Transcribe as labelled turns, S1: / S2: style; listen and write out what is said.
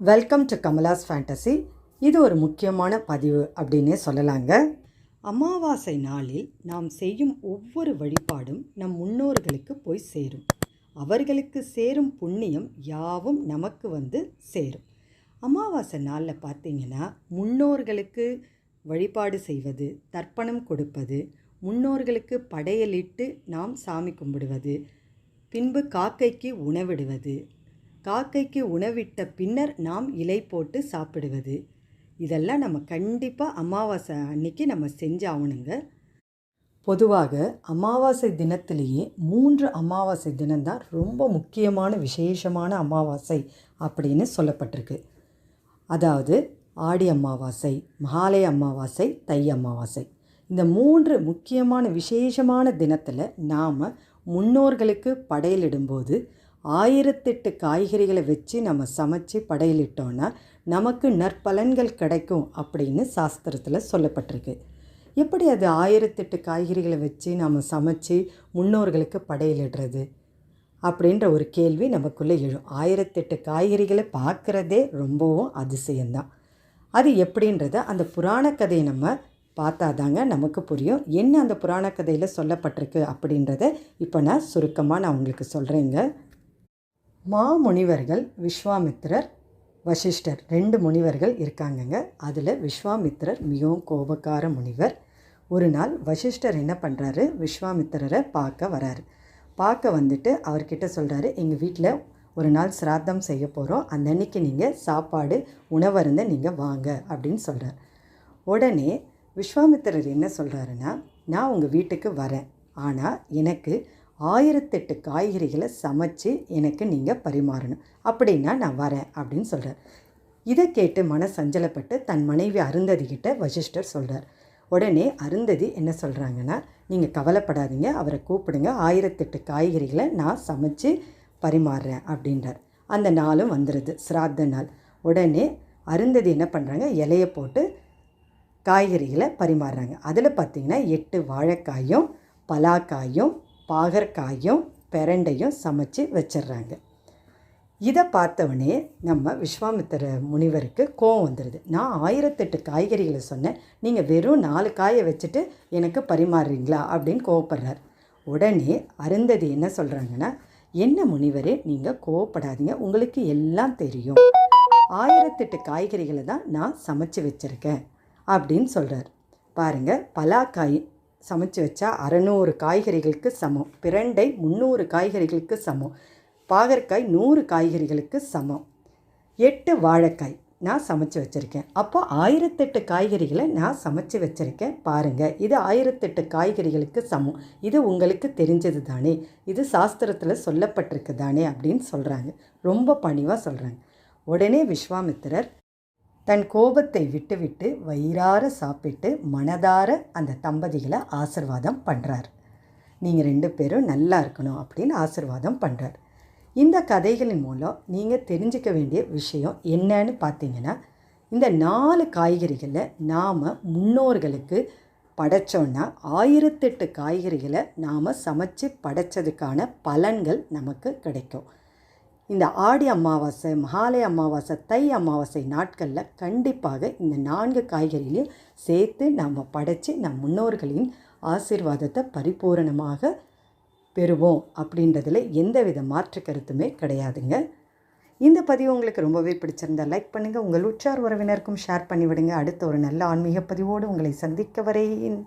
S1: Welcome to Kamala's fantasy இது ஒரு முக்கியமான பதிவு அப்படின்னே சொல்லலாங்க. அமாவாசை நாளில் நாம் செய்யும் ஒவ்வொரு வழிபாடும் நம் முன்னோர்களுக்கு போய் சேரும். அவர்களுக்கு சேரும் புண்ணியம் யாவும் நமக்கு வந்து சேரும். அமாவாசை நாளில் பார்த்தீங்கன்னா முன்னோர்களுக்கு வழிபாடு செய்வது தர்ப்பணம் கொடுப்பது முன்னோர்களுக்கு படையலிட்டு நாம் சாமி கும்பிடுவது பின்பு காக்கைக்கு உணவிடுவது. காக்கைக்கு உணவிட்ட பின்னர் நாம் இலை போட்டு சாப்பிடுவது. இதெல்லாம் நம்ம கண்டிப்பாக அமாவாசை அன்னைக்கு நம்ம செஞ்சாகணுங்க. பொதுவாக அமாவாசை தினத்திலேயே மூன்று அமாவாசை தினம்தான் ரொம்ப முக்கியமான விசேஷமான அமாவாசை அப்படின்னு சொல்லப்பட்டிருக்கு. அதாவது ஆடி அமாவாசை மகாலய அமாவாசை தை அமாவாசை. இந்த மூன்று முக்கியமான விசேஷமான தினத்தில் நாம் முன்னோர்களுக்கு படையலிடும்போது ஆயிரத்தெட்டு காய்கறிகளை வச்சு நம்ம சமைச்சு படையலிட்டோன்னா நமக்கு நற்பலன்கள் கிடைக்கும் அப்படின்னு சாஸ்திரத்தில் சொல்லப்பட்டிருக்கு. எப்படி அது ஆயிரத்தெட்டு காய்கறிகளை வச்சு நாம் சமைச்சு முன்னோர்களுக்கு படையலிடுறது அப்படின்ற ஒரு கேள்வி நமக்குள்ளே எழும். ஆயிரத்தெட்டு காய்கறிகளை பார்க்குறதே ரொம்பவும் அதிசயம்தான். அது எப்படின்றத அந்த புராண கதையை நம்ம பார்த்தாதாங்க நமக்கு புரியும். என்ன அந்த புராண கதையில் சொல்லப்பட்டிருக்கு அப்படின்றத இப்போ நான் சுருக்கமாக நான் உங்களுக்கு சொல்கிறேங்க மாமுனிவர்கள் விஸ்வாமித்திரர் வசிஷ்டர் ரெண்டு முனிவர்கள் இருக்காங்கங்க. அதில் விஸ்வாமித்திரர் மிகவும் கோபக்கார முனிவர். ஒரு நாள் வசிஷ்டர் என்ன பண்ணுறாரு விஸ்வாமித்திரரை பார்க்க வராரு. பார்க்க வந்துட்டு அவர்கிட்ட சொல்கிறாரு எங்கள் வீட்டில் ஒரு நாள் சிராத்தம் செய்ய போகிறோம் அந்த அன்னைக்கு நீங்கள் சாப்பாடு உணவருந்த நீங்கள் வாங்க அப்படின்னு சொல்கிறார் உடனே விஸ்வாமித்திரர் என்ன சொல்கிறாருன்னா நான் உங்கள் வீட்டுக்கு வரேன். ஆனால் எனக்கு ஆயிரத்தெட்டு காய்கறிகளை சமைச்சு எனக்கு நீங்கள் பரிமாறணும். அப்படின்னா நான் வரேன் அப்படின்னு சொல்கிறார் இதை கேட்டு மன சஞ்சலப்பட்டு தன் மனைவி அருந்ததிக்கிட்ட வசிஷ்டர் சொல்கிறார் உடனே அருந்ததி என்ன சொல்கிறாங்கன்னா நீங்கள் கவலைப்படாதீங்க அவரை கூப்பிடுங்க. ஆயிரத்தெட்டு காய்கறிகளை நான் சமைச்சு பரிமாறுறேன் அப்படின்றார். அந்த நாளும் வந்துடுது சிராத்த நாள். உடனே அருந்ததி என்ன பண்ணுறாங்க இலையை போட்டு காய்கறிகளை பரிமாறுறாங்க. அதில் பார்த்திங்கன்னா எட்டு வாழைக்காயும் பலாக்காயும் பாகற்காயும் பெரண்டையும் சமைச்சு வச்சிடுறாங்க. இதை பார்த்தவொடனே நம்ம விஸ்வாமித்திர முனிவருக்கு கோவம் வந்துடுது. நான் ஆயிரத்தெட்டு காய்கறிகளை சொன்னேன். நீங்கள் வெறும் நாலு காயை வச்சுட்டு எனக்கு பரிமாறுறீங்களா அப்படின்னு கோவப்படுறார். உடனே அருந்ததி என்ன சொல்கிறாங்கன்னா என்ன முனிவரே நீங்கள் கோவப்படாதீங்க. உங்களுக்கு எல்லாம் தெரியும். ஆயிரத்தெட்டு காய்கறிகளை தான் நான் சமைச்சு வச்சுருக்கேன். அப்படின்னு சொல்கிறார் பாருங்கள் பலாக்காய் சமைச்சு வச்சா அறநூறு காய்கறிகளுக்கு சமம். பிரண்டை முந்நூறு காய்கறிகளுக்கு சமம். பாகற்காய் நூறு காய்கறிகளுக்கு சமம். எட்டு வாழைக்காய் நான் சமைச்சு வச்சுருக்கேன். அப்போ ஆயிரத்தெட்டு காய்கறிகளை நான் சமைச்சு வச்சுருக்கேன். பாருங்கள் இது ஆயிரத்தெட்டு காய்கறிகளுக்கு சமம். இது உங்களுக்கு தெரிஞ்சது தானே. இது சாஸ்திரத்தில் சொல்லப்பட்டிருக்கு தானே அப்படின்னு சொல்கிறாங்க ரொம்ப பணிவாக சொல்கிறாங்க உடனே விஸ்வாமித்திரர் தன் கோபத்தை விட்டுவிட்டு வயிறார சாப்பிட்டு மனதார அந்த தம்பதிகளை ஆசிர்வாதம் பண்ணுறார் நீங்கள் ரெண்டு பேரும் நல்லா இருக்கணும் அப்படின்னு ஆசிர்வாதம் பண்ணுறார் இந்த கதைகளின் மூலம் நீங்கள் தெரிஞ்சுக்க வேண்டிய விஷயம் என்னன்னு பார்த்தீங்கன்னா இந்த நாலு காய்கறிகளை நாம் முன்னோர்களுக்கு படைச்சோன்னா ஆயிரத்தெட்டு காய்கறிகளை நாம் சமைச்சு படைச்சதுக்கான பலன்கள் நமக்கு கிடைக்கும். இந்த ஆடி அமாவாசை மகாலய அமாவாசை தை அமாவாசை நாட்களில் கண்டிப்பாக இந்த நான்கு காய்கறிகளையும் சேர்த்து நாம் படைத்து நம் முன்னோர்களின் ஆசீர்வாதத்தை பரிபூரணமாக பெறுவோம் அப்படின்றதுல எந்தவித மாற்று கருத்துமே கிடையாதுங்க. இந்த பதிவு உங்களுக்கு ரொம்பவே பிடிச்சிருந்தா லைக் பண்ணுங்கள் உங்கள் உற்றார் உறவினருக்கும் ஷேர் பண்ணிவிடுங்க. அடுத்த ஒரு நல்ல ஆன்மீக பதிவோடு உங்களை சந்திக்க வரையின்